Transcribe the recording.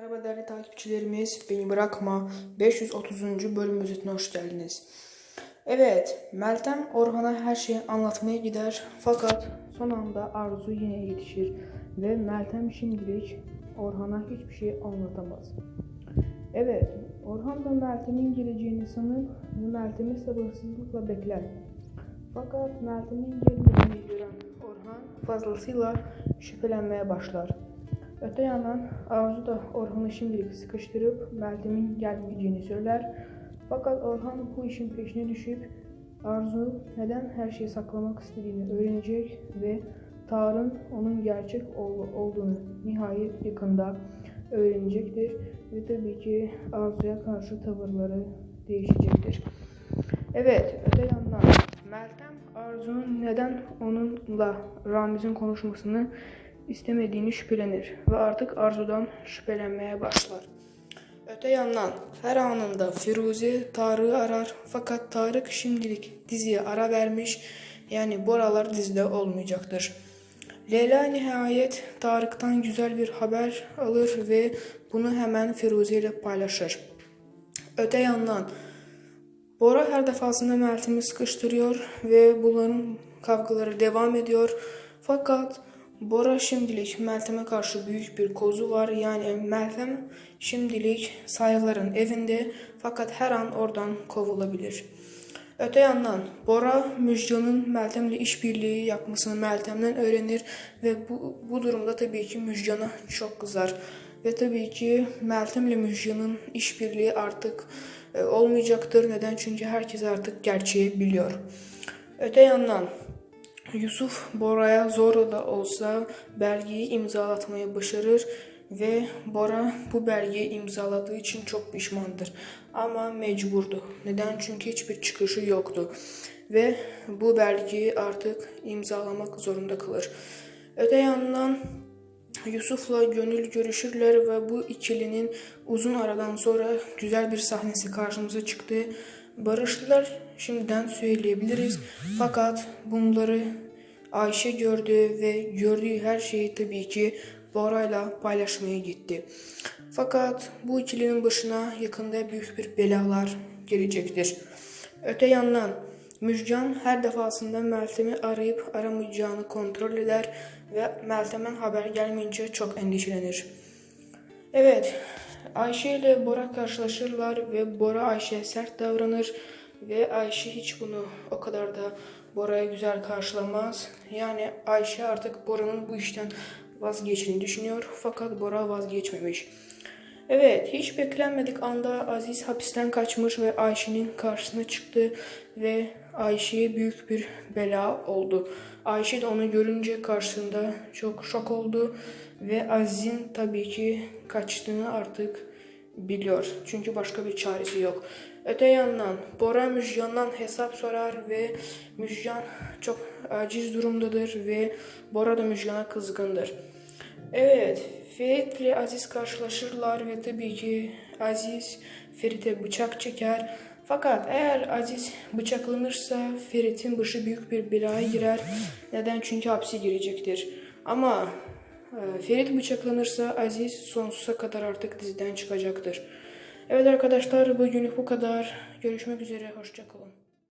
Merhaba değerli takipçilerimiz, Beni Bırakma 530. bölüm özetine hoş geldiniz. Evet, Meltem Orhan'a her şeyi anlatmaya gider fakat son anda Arzu yine yetişir ve Meltem şimdilik Orhan'a hiçbir şey anlatamaz. Evet, Orhan da Meltem'in geleceğini sanıp Meltem'i sabırsızlıkla bekler. Fakat Meltem'in gelmediğini gören Orhan fazlasıyla şüphelenmeye başlar. Öte yandan Arzu da Orhan'ı şimdilik sıkıştırıp Meltem'in gelmeyeceğini söyler. Fakat Orhan bu işin peşine düşüp Arzu neden her şeyi saklamak istediğini öğrenecek ve Tar'ın onun gerçek oğlu olduğunu nihayet yakında öğrenecektir. Ve tabii ki Arzu'ya karşı tavırları değişecektir. Evet, öte yandan Meltem Arzu'nun neden onunla Ramiz'in konuşmasını istemediğini şüphelenir ve artık Arzu'dan şüphelenmeye başlar. Öte yandan her anında Firuze Tarık'ı arar fakat Tarık şimdilik diziye ara vermiş yani bu aralar dizide olmayacaktır. Leyla nihayet Tarık'tan güzel bir haber alır ve bunu hemen Firuze ile paylaşır. Öte yandan Bora her defasında Meltem'i sıkıştırıyor ve bunların kavgaları devam ediyor. Fakat Bora şimdilik Meltem'e karşı büyük bir kozu var. Yani Meltem şimdilik sayıların evinde fakat her an oradan kovulabilir. Öte yandan Bora Müjgan'ın Meltem'le işbirliği yapmasını Meltem'den öğrenir ve bu, bu durumda tabii ki Müjgan'a çok kızar. Ve tabii ki Meltem'le Müjgan'ın işbirliği artık e, olmayacaktır. Neden? Çünkü herkes artık gerçeği biliyor. Öte yandan Yusuf Bora'ya zor da olsa belgeyi imzalatmayı başarır ve Bora bu belgeyi imzaladığı için çok pişmandır. Ama mecburdu. Neden? Çünkü hiçbir çıkışı yoktu. Ve bu belgeyi artık imzalamak zorunda kalır. Öte yandan Yusuf'la gönül görüşürler ve bu ikilinin uzun aradan sonra güzel bir sahnesi karşımıza çıktı. Barıştılar şimdiden söyleyebiliriz. Fakat bunları Ayşe gördü ve gördüğü her şeyi tabii ki Bora'yla paylaşmaya gitti. Fakat bu ikilinin başına yakında büyük bir belalar gelecektir. Öte yandan Müjgan her defasında Meltem'i arayıp aramayacağını kontrol eder ve Meltem'den haber gelmeyince çok endişelenir. Evet, Ayşe ile Bora karşılaşırlar ve Bora Ayşe'ye sert davranır ve Ayşe hiç bunu o kadar da Bora'ya güzel karşılamaz. Yani Ayşe artık Bora'nın bu işten vazgeçtiğini düşünüyor fakat Bora vazgeçmemiş. Evet, hiç beklenmedik anda Aziz hapisten kaçmış ve Ayşe'nin karşısına çıktı ve Ayşe'ye büyük bir bela oldu. Ayşe de onu görünce karşısında çok şok oldu ve Aziz'in tabii ki kaçtığını artık biliyor. Çünkü başka bir çaresi yok. Öte yandan Bora Müjgan'dan hesap sorar ve Müjgan çok aciz durumdadır ve Bora da Müjgan'a kızgındır. Evet, Ferit ile Aziz karşılaşırlar ve tabii ki Aziz Ferit'e bıçak çeker. Fakat eğer Aziz bıçaklanırsa Ferit'in başı büyük bir belaya girer. Neden? Çünkü hapse girecektir. Ama Ferit bıçaklanırsa Aziz sonsuza kadar artık diziden çıkacaktır. Evet arkadaşlar bugünlük bu kadar. Görüşmek üzere. Hoşçakalın.